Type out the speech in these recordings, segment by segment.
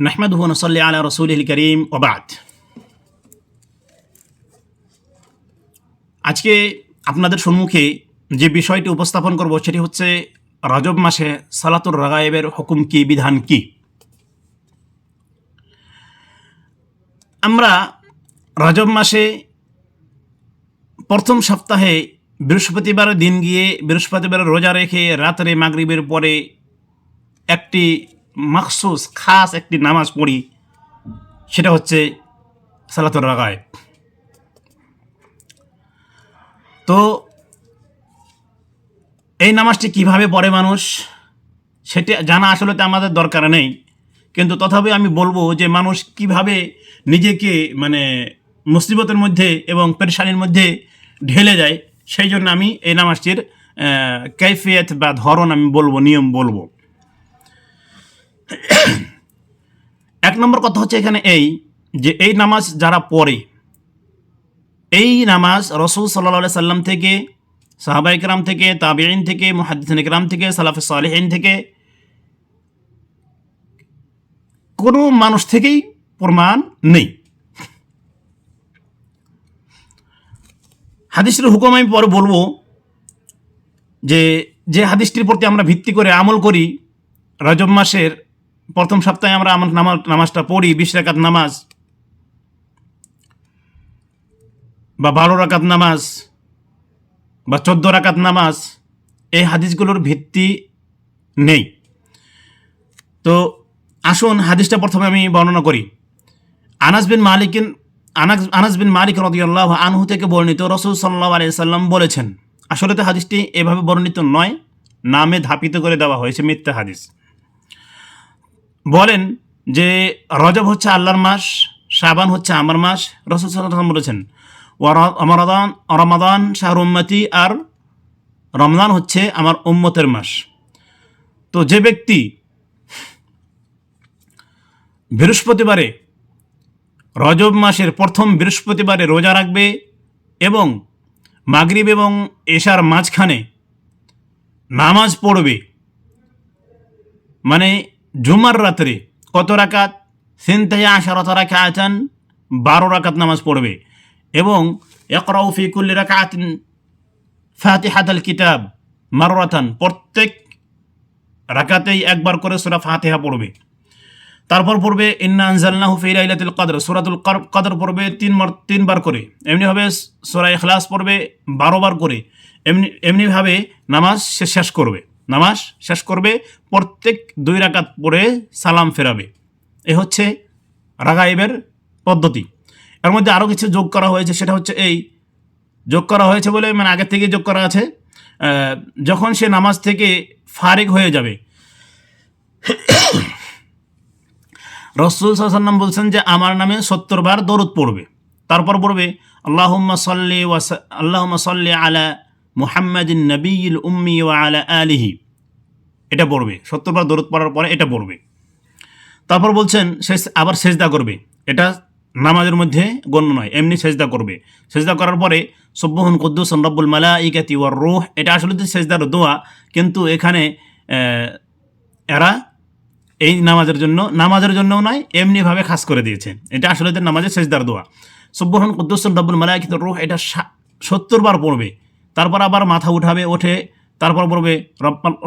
نحمده ونصلي على رسوله الكريم وبعد. আজকে আপনাদের সম্মুখে যে বিষয়টি উপস্থাপন করব সেটি হচ্ছে রজব মাসে সালাতুর রাগায়েবের হুকুম কি, বিধান কি? আমরা রজব মাসে প্রথম সপ্তাহে বৃহস্পতিবার দিন গিয়ে বৃহস্পতিবার রোজা রেখে রাত্রে মাগরিবের পরে একটি মাখসুস, খাস একটি নামাজ পড়ি, সেটা হচ্ছে সালাতুর রাগায় তো এই নামাজটি কীভাবে পড়ে মানুষ? সেটা জানা আসলে তো আমাদের দরকার নেই। কিন্তু তথাপি আমি বলব যে মানুষ কীভাবে নিজেকে মানে মুসিবতের মধ্যে এবং পেরেশানির মধ্যে ঢেলে যায়, সেই জন্য আমি এই নামাজটির কৈফিয়ত বা ধরন আমি বলব, নিয়ম বলব। এক নম্বর কথা হচ্ছে এখানে এই, যে এই নামাজ যারা পড়ে, এই নামাজ রসুল সাল্লা সাল্লাম থেকে সাহাবাই কেরাম থেকে তাবিআইন থেকে মুহাদ্দিন কেরাম থেকে, সালাফে সালেহিন থেকে, কোনো মানুষ থেকেই প্রমাণ নেই। হাদিসের হুকুম আমি পরে বলব যে যে হাদিসটির প্রতি আমরা ভিত্তি করে আমল করি, রজব মাসের প্রথম সপ্তাহে আমরা আমার নামাজ নামাজটা পড়ি, বিশ রাকাত নামাজ বা বারো রাকাত নামাজ বা চোদ্দ রাকাত নামাজ, এই হাদিসগুলোর ভিত্তি নেই। তো আসুন হাদিসটা প্রথমে আমি বর্ণনা করি। আনাস বিন মালিকিন আনাস আনাস বিন মালিক রদিয়াল্লাহ আনহু থেকে বর্ণিত রসুল সাল্লাহ আলিয়াল্লাম বলেছেন, আসলে তো হাদিসটি এভাবে বর্ণিত নয়, নামে ধাপিত করে দেওয়া হয়েছে মিথ্যা হাদিস। বলেন যে রজব হচ্ছে আল্লাহর মাস, শাবান হচ্ছে আমার মাস, রসুল সাল্লাম বলেছেন রমাদান রমাদান শাহর উম্মতি আর রমজান হচ্ছে আমার উম্মতের মাস। তো যে ব্যক্তি বৃহস্পতিবারে রজব মাসের প্রথম বৃহস্পতিবারে রোজা রাখবে এবং মাগরিব এবং এশার মাঝখানে নামাজ পড়বে মানে জুমার রাত্রে কত রাকাত? সিনতাই আশারত রাকাতান বারো রাকাত নামাজ পড়বে। এবং একরাউ ফি কুল্লি রাকাতিন ফাতিহাতাল কিতাব মাররাতান, প্রত্যেক রাকাতেই একবার করে সূরা ফাতিহা পড়বে। তারপর পড়বে, ইন্না আনজালনাহু ফি লাইলাতুল কদর সূরাতুল কদর পড়বে তিন তিনবার করে। এমনিভাবে সূরা ইখলাস পড়বে বারো বার করে। এমনি এমনিভাবে নামাজ শেষ করবে। নামাজ শেষ করবে, প্রত্যেক দুই রাকাত পরে সালাম ফেরাবে। এ হচ্ছে রাগাইবের পদ্ধতি। এর মধ্যে আরও কিছু যোগ করা হয়েছে, সেটা হচ্ছে এই যোগ করা হয়েছে বলে মানে আগের থেকে যোগ করা আছে যখন সে নামাজ থেকে ফারিগ হয়ে যাবে। রসুল সাল্লাম বলছেন যে, আমার নামে সত্তর বার দরুদ পড়বে। তারপর পড়বে, আল্লাহুম্মা সাল্লি ওয়াস, আল্লাহুম্মা সাল্লি আলা মুহাম্মাদিন নবীল উম্মি আলা আলিহি। এটা পড়বে। সত্তর বার দরুদ পড়ার পরে এটা পড়বে। তারপর বলছেন, শেষ, আবার সেজদা করবে। এটা নামাজের মধ্যে গণ্য নয়, এমনি সেজদা করবে। সেজদা করার পরে সব্বহন কুদ্দুস রব্বুল মালা ইকাতি ওয়ার রোহ, এটা আসলে তো সেজদার দোয়া, কিন্তু এখানে এরা এই নামাজের জন্য, নামাজের জন্যও নয়, এমনিভাবে খাস করে দিয়েছে এটা আসলে তো নামাজের সেজদার দোয়া। সব্বহন কুদ্দুস রব্বুল মালা ইকাতি রোহ, এটা সত্তর বার পড়বে। তারপর আবার মাথা উঠাবে, ওঠে, তারপর পড়বে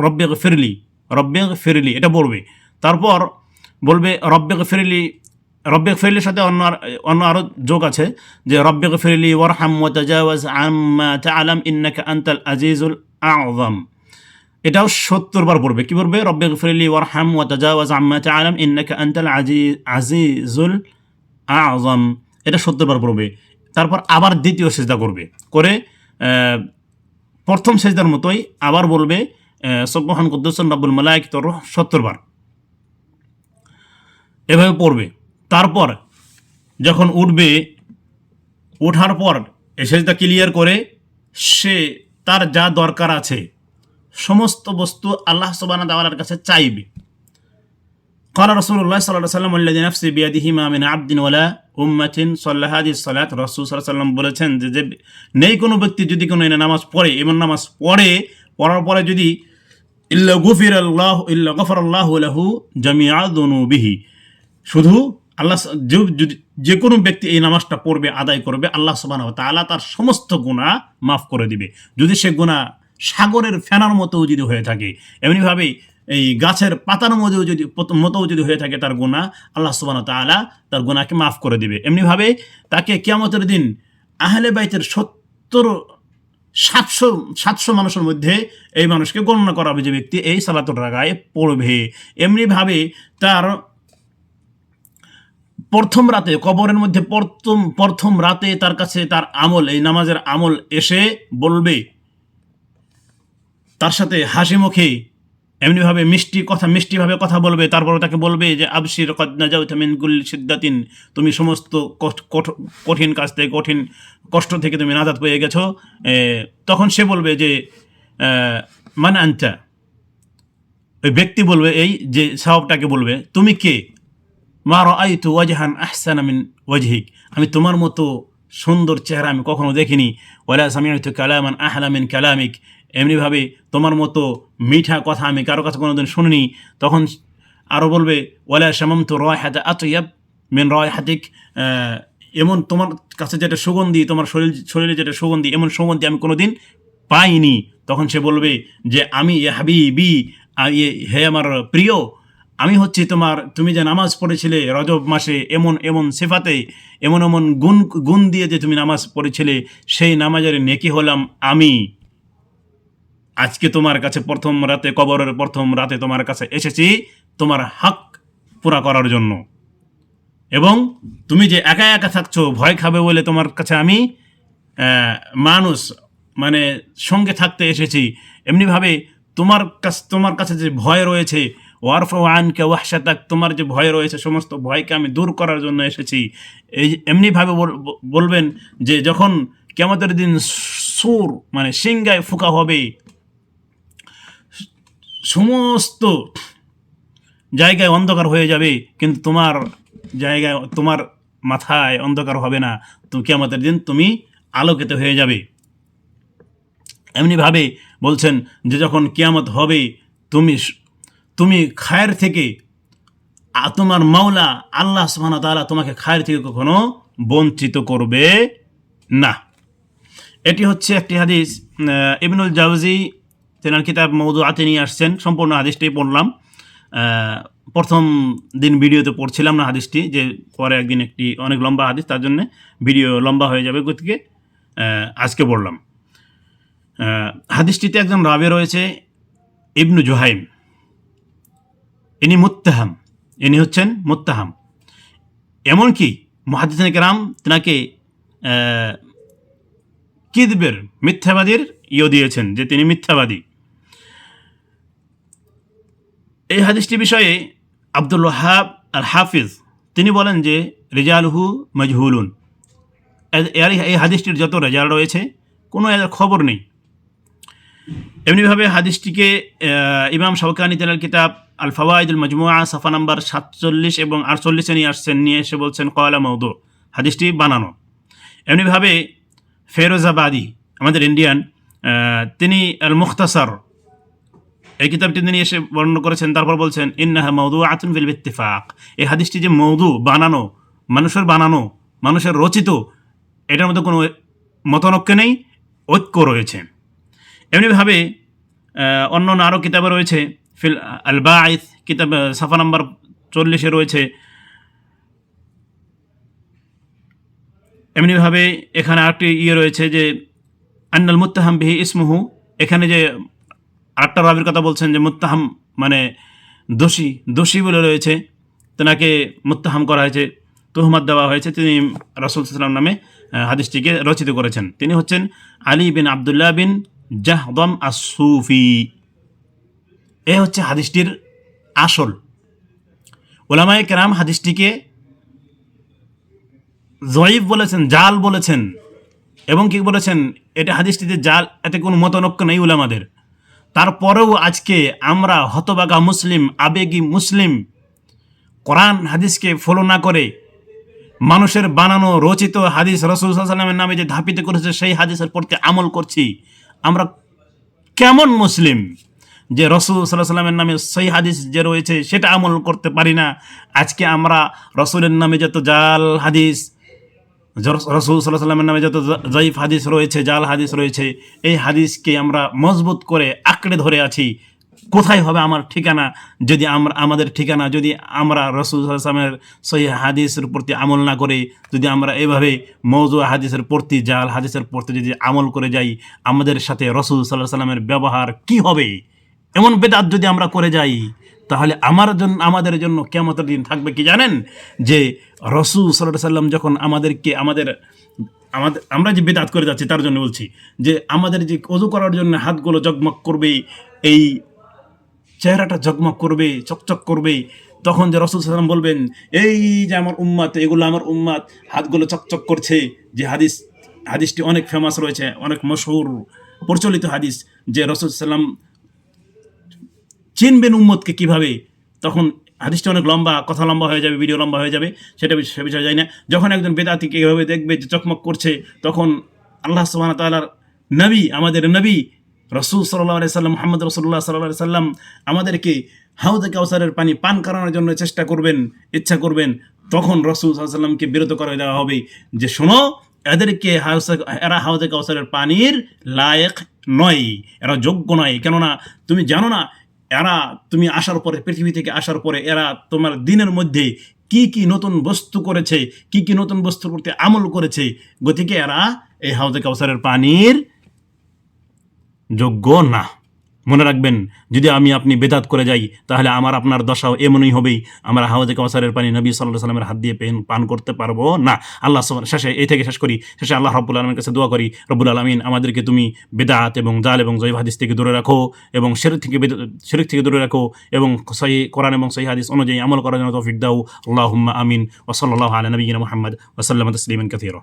রব্বে ফিরলি রব্বে ফিরলি এটা পড়বে তারপর বলবে, রব্বে ফিরলি রব্বে ফিরলির সাথে অন্য অন্য আরও যোগ আছে, যে, রব্বে ফিরলি ওয়ারহাম ওয়াতাজাওয়াজ আম্মা ইন্নাকা আনতাল আজিজুল আযম এটাও সত্তর বার পড়বে। কি পড়বে? রব্বে ফিরলি ওয়ারহাম ওয়াতাজাওয়াজ আম্মা তাআলাম ইন্নাকা আনতাল আজিজ আজিজুল আযম এটা সত্তর বার পড়বে। তারপর আবার দ্বিতীয় সেজদা করবে। করে প্রথম সেজদার মতোই আবার বলবে সব্যহান কুদ্দুসন রাবুল মালায়ক তোর সত্তরবার এভাবে পড়বে। তারপর যখন উঠবে, ওঠার পর এসেজটা ক্লিয়ার করে সে তার যা দরকার আছে, সমস্ত বস্তু আল্লাহ সোবানা দাওয়ালার কাছে চাইবে। قال رسول الله صلى الله عليه وسلم والذي نفسي بيده ما من عبد ولا أمة صلى هذه الصلاة رسول صلى الله عليه وسلم বলেছেন যে যে নেই কোনো ব্যক্তি যদি কোনো এনে নামাজ পড়ে এমন নামাজ পড়ে পড়ার পরে যদি ইল্লা গুফির আল্লাহ ইল্লা গফর আল্লাহ লাহু জামিয়া দুনুবিহি শুধু আল্লাহ স- যে যদি- যে কোনো ব্যক্তি এই নামাজটা পড়বে আদায় করবে আল্লাহ সুবাহ তাআলা তার সমস্ত গুণা মাফ করে দিবে যদি সে গুণা সাগরের ফেনার মতো যদি হয়ে থাকে এমনিভাবে এই গাছের পাতার মধ্যেও যদি মতো যদি হয়ে থাকে তার গুণা আল্লাহ সুবাহ তাআলা তার গুণাকে মাফ করে দিবে। এমনিভাবে তাকে কেয়ামতের দিন আহলে বাইতের সত্তর, সাতশো সাতশো মানুষের মধ্যে এই মানুষকে গণনা করা হবে যে ব্যক্তি এই সালাতুর রাগায় পড়বে। এমনিভাবে তার প্রথম রাতে, কবরের মধ্যে প্রথম প্রথম রাতে তার কাছে তার আমল, এই নামাজের আমল এসে বলবে, তার সাথে হাসি মুখে এমনিভাবে মিষ্টি কথা, মিষ্টিভাবে কথা বলবে তারপরে তাকে বলবে যে, আবশির কদনা যাও মিন কুল সিদ্দাতিন, তুমি সমস্ত কঠিন কাজ থেকে, কঠিন কষ্ট থেকে তুমি নাজাদ পেয়ে গেছো। তখন সে বলবে যে মান আনচা ওই ব্যক্তি বলবে এই যে সাহাবটাকে বলবে, তুমি কে? মা রাআইতু ওয়াজহান আহসান আমিন ওয়াজহিক। আমি তোমার মতো সুন্দর চেহারা আমি কখনো দেখিনি। ওয়ালা সামিআতু কালামান আহলা মিন কালামিক। এমনিভাবে তোমার মতো মিঠা কথা আমি কারও কাছে কোনোদিন শুনিনি তখন আরও বলবে ওয়ালা শামামতু রায়হাতা আতয়াব মেন রায়হাতিক আহ, এমন তোমার কাছে যেটা সুগন্ধি তোমার শরীর শরীরে যেটা সুগন্ধি এমন সুগন্ধি আমি কোনোদিন পাইনি। তখন সে বলবে যে আমি এ হাবিবি আ- এ হে আমার প্রিয় আমি হচ্ছি তোমার তুমি যে নামাজ পড়েছিলে রজব মাসে এমন এমন সেফাতে এমন এমন গুণ গুণ দিয়ে যে তুমি নামাজ পড়েছিলে সেই নামাজের নেকি হলাম আমি। আজকে তোমার কাছে প্রথম রাতে, কবরের প্রথম রাতে তোমার কাছে এসেছি তোমার হক পুরা করার জন্য। এবং তুমি যে একা একা থাকছো, ভয় খাবে বলে তোমার কাছে আমি মানুষ মানে সঙ্গে থাকতে এসেছি। এমনিভাবে তোমার কাছ তোমার কাছে যে ভয় রয়েছে, ওয়ারফ আনকে ওয়াহসাতাক তোমার যে ভয় রয়েছে, সমস্ত ভয়কে আমি দূর করার জন্য এসেছি। এই এমনিভাবে বলবেন যে যখন কেমতের দিন সুর মানে সিংগায় ফুকা হবে সমস্ত জায়গায় অন্ধকার হয়ে যাবে, কিন্তু তোমার জায়গায়, তোমার মাথায় অন্ধকার হবে না। তুমি কেমতের দিন তুমি আলোকিত হয়ে যাবে। এমনিভাবে বলছেন যে যখন কিয়ামত হবে, তুমি তুমি খায়ের থেকে তোমার মাওলা আল্লাহ সুবহানাহু ওয়া তাআলা তোমাকে খায়ের থেকে কখনো বঞ্চিত করবে না। এটি হচ্ছে একটি হাদিস ইবনুল জাউজি তেনার কিতাব মৌদু আতে নিয়ে আসছেন, সম্পূর্ণ হাদিসটাই পড়লাম। প্রথম দিন ভিডিওতে পড়ছিলাম না হাদিসটি, যে পরে একদিন একটি অনেক লম্বা হাদিস, তার জন্য ভিডিও লম্বা হয়ে যাবে গতিকে আজকে পড়লাম। হাদিসটিতে একজন রাবে রয়েছে, ইবনু জোহাইম। ইনি মুত্তাহাম, ইনি হচ্ছেন মুত্তাহাম। এমনকি মহাদিসান কেরাম তেনাকে কিদবের মিথ্যাবাদীর ইয়ে দিয়েছেন, যে তিনি মিথ্যাবাদী। এই হাদিসটি বিষয়ে আব্দুল ওয়াহাব আল হাফিজ তিনি বলেন যে, রেজালহু মজহুলুন। এর- এই হাদিসটির যত রেজাল রয়েছে, কোনো এর খবর নেই। এমনিভাবে হাদিসটিকে ইমাম শওকানি তেলার কিতাব আল ফাওয়াইদুল মজমুয়া সাফা নাম্বার সাতচল্লিশ এবং আটচল্লিশে নিয়ে আসছেন, নিয়ে এসে বলছেন কয়লা মৌদু হাদিসটি বানানো। এমনিভাবে ফেরোজাবাদী, আমাদের ইন্ডিয়ান তিনি আল মুখতাসার এই কিতাবটি তিনি এসে বর্ণনা করেছেন, তারপর বলছেন, ইন্নাহা মৌদু আতুন বিল ইত্তিফাক। এই হাদিসটি যে মৌদু, বানানো, মানুষের বানানো, মানুষের রচিত, এটার মধ্যে কোনো মতনৈক্য নেই, ঐক্য রয়েছে। এমনিভাবে অন্য অন্য আরও কিতাবে রয়েছে, ফিল আল বাঈদ কিতাব, সাফা নাম্বার চল্লিশে রয়েছে। এমনিভাবে এখানে আরেকটি ইয়ে রয়েছে যে, আন্নাল মুত্তাহাম বিহি ইসমুহু, এখানে যে আরেকটা রাবির কথা বলছেন যে মুত্তাহাম মানে দোষী দোষী বলে রয়েছে, তেনাকে মুত্তাহাম করা হয়েছে, তুহমাত দেওয়া হয়েছে, তিনি রাসুল সাল্লাম নামে হাদিসটিকে রচিত করেছেন। তিনি হচ্ছেন আলী বিন আবদুল্লাহ বিন জাহদম আসুফি এ হচ্ছে হাদিসটির আসল। ওলামায়ে কেরাম হাদিসটিকে জয়ীফ বলেছেন, জাল বলেছেন, এবং কি বলেছেন, এটা হাদিসটিতে জাল, এতে কোনো মতনৈক্য নেই উলামাদের। তারপরেও আজকে আমরা হতবাগা মুসলিম, আবেগী মুসলিম, কোরআন হাদিসকে ফলো না করে মানুষের বানানো রচিত হাদিস রসুল সাল্লামের নামে যে ধাপিত করেছে, সেই হাদিসের প্রতি আমল করছি। আমরা কেমন মুসলিম যে রসুল সাল্লাহ সাল্লামের নামে সেই হাদিস যে রয়েছে, সেটা আমল করতে পারি না। আজকে আমরা রসুলের নামে যত জাল হাদিস রসুল সাল্লাহ সাল্লামের নামে যত জ- জয়ীফ হাদিস রয়েছে, জাল হাদিস রয়েছে, এই হাদিসকে আমরা মজবুত করে আঁকড়ে ধরে আছি। কোথায় হবে আমার ঠিকানা? যদি আমরা আমাদের ঠিকানা, যদি আমরা রসুল সাল্লামের সহি হাদিসের প্রতি আমল না করে, যদি আমরা এভাবে মৌজু হাদিসের প্রতি, জাল হাদিসের প্রতি যদি আমল করে যাই, আমাদের সাথে রসুল সাল্লাহ সাল্লামের ব্যবহার কি হবে? এমন বেদাত যদি আমরা করে যাই তাহলে আমার জন্য আমাদের জন্য কেমতের দিন থাকবে কি জানেন? যে রসুল সাল্লাহ সাল্লাম যখন আমাদেরকে, আমাদের আমাদের, আমরা যে বেদাত করে যাচ্ছি তার জন্য বলছি যে আমাদের যে অজু করার জন্য হাতগুলো জগমগ করবে, এই চেহারাটা ঝকমক করবে, চকচক করবে, তখন যে রসুল সাল্লাম বলবেন, এই যে আমার উম্মাত, এগুলো আমার উম্মাত, হাতগুলো চকচক করছে। যে হাদিস, হাদিসটি অনেক ফেমাস রয়েছে, অনেক মশহুর, প্রচলিত হাদিস যে রসুল সাল্লাম চিনবেন উম্মতকে কীভাবে, তখন হাদিসটা অনেক লম্বা, কথা লম্বা হয়ে যাবে ভিডিও লম্বা হয়ে যাবে, সেটা সে বিষয়ে যায় না। যখন একজন বেদাতিকে এভাবে দেখবে যে চকমক করছে, তখন আল্লাহ সুবাহ তাল্লার নবী, আমাদের নবী, রসুল সাল্লাহ সাল্লাম, মোহাম্মদ রসুল্লাহ সাল্লাহ সাল্লাম, আমাদেরকে হাউদে কাউসারের পানি পান করানোর জন্য চেষ্টা করবেন, ইচ্ছা করবেন, তখন রসুল সাল্লামকে বিরত করে দেওয়া হবে যে শোনো, এদেরকে হাউসে, এরা হাউদে কাউসারের পানির লায়েক নয়, এরা যোগ্য নয়। কেননা, তুমি জানো না এরা তুমি আসার পরে, পৃথিবী থেকে আসার পরে এরা তোমার দিনের মধ্যে কি কি নতুন বস্তু করেছে, কি কি নতুন বস্তুর প্রতি আমল করেছে, গতিকে এরা এই হাউজে কাউসারের পানির যোগ্য না। মনে রাখবেন, যদি আমি আপনি বেদাত করে যাই, তাহলে আমার আপনার দশাও এমনই হবেই। আমরা হাওয়াজে কাউসারের পানি নবী সাল্লাহ সাল্লামের হাত দিয়ে পেন পান করতে পারব না। আল্লাহ শেষে এই থেকে শেষ করি। শেষে আল্লাহ রব্বুল আলমের কাছে দোয়া করি, রব্বুল আলমিন, আমাদেরকে তুমি বেদাত এবং জাল এবং জৈব হাদিস থেকে দূরে রাখো এবং শেরিক থেকে শিরক থেকে দূরে রাখো এবং সহি কোরআন এবং সহি হাদিস অনুযায়ী আমল করার জন্য তৌফিক দাও। আল্লাহ আমিন। ওসল্লাহ আলা নবীন মোহাম্মদ। ওসাল্লাম তসলিমান কাথির